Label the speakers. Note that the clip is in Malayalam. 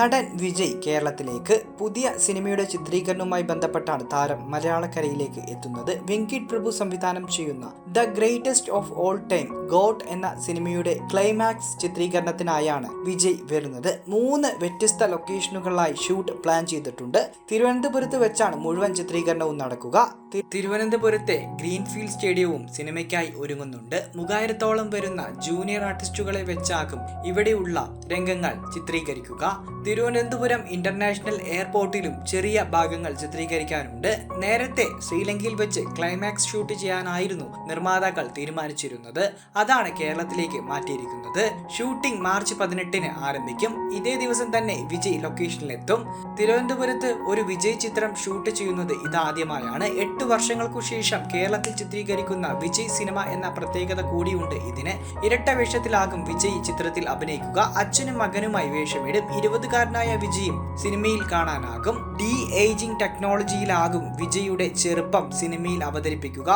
Speaker 1: നടൻ വിജയ് കേരളത്തിലേക്ക് പുതിയ സിനിമയുടെ ചിത്രീകരണവുമായി ബന്ധപ്പെട്ടാണ് താരം മലയാളക്കരയിലേക്ക് എത്തുന്നത്. വെങ്കിട്ട് പ്രഭു സംവിധാനം ചെയ്യുന്ന the greatest of all time God എന്ന സിനിമയുടെ ക്ലൈമാക്സ് ചിത്രീകരണത്തിനായാണ് വിജയ് വരുന്നത്. മൂന്ന് വ്യത്യസ്ത ലൊക്കേഷനുകളിലായി ഷൂട്ട് പ്ലാൻ ചെയ്തിട്ടുണ്ട്. തിരുവനന്തപുരത്ത് വെച്ചാണ് മുഴുവൻ ചിത്രീകരണവും നടക്കുക. തിരുവനന്തപുരത്തെ ഗ്രീൻഫീൽഡ് സ്റ്റേഡിയവും സിനിമയ്ക്കായി ഒരുങ്ങുന്നുണ്ട്. മുഖായിരത്തോളം വരുന്ന ജൂനിയർ ആർട്ടിസ്റ്റുകളെ വെച്ചാകും ഇവിടെയുള്ള രംഗങ്ങൾ ചിത്രീകരിക്കുക. തിരുവനന്തപുരം ഇന്റർനാഷണൽ എയർപോർട്ടിലും ചെറിയ ഭാഗങ്ങൾ ചിത്രീകരിക്കാനുണ്ട്. നേരത്തെ ശ്രീലങ്കയിൽ വെച്ച് ക്ലൈമാക്സ് ഷൂട്ട് ചെയ്യാനായിരുന്നു നിർമ്മാതാക്കൾ തീരുമാനിച്ചിരുന്നത്. അതാണ് കേരളത്തിലേക്ക് മാറ്റിയിരിക്കുന്നത്. ഷൂട്ടിംഗ് മാർച്ച് പതിനെട്ടിന് ആരംഭിക്കും. ഇതേ ദിവസം തന്നെ വിജയ് ലൊക്കേഷനിലെത്തും തിരുവനന്തപുരത്ത് ഒരു വിജയ് ചിത്രം ഷൂട്ട് ചെയ്യുന്നത് ഇതാദ്യമായാണ്. എട്ട് വർഷങ്ങൾക്കു ശേഷം കേരളത്തിൽ ചിത്രീകരിക്കുന്ന വിജയ് സിനിമ എന്ന പ്രത്യേകത കൂടിയുണ്ട് ഇതിന്. ഇരട്ട വേഷത്തിലാകും വിജയ് ചിത്രത്തിൽ അഭിനയിക്കുക. അച്ഛനും മകനുമായി വേഷമിടും. ഇരുപതുകാരനായ വിജയും സിനിമയിൽ കാണാനാകും. ഡി ഏജിംഗ് ടെക്നോളജിയിലാകും വിജയുടെ ചെറുപ്പം സിനിമയിൽ അവതരിപ്പിക്കുക.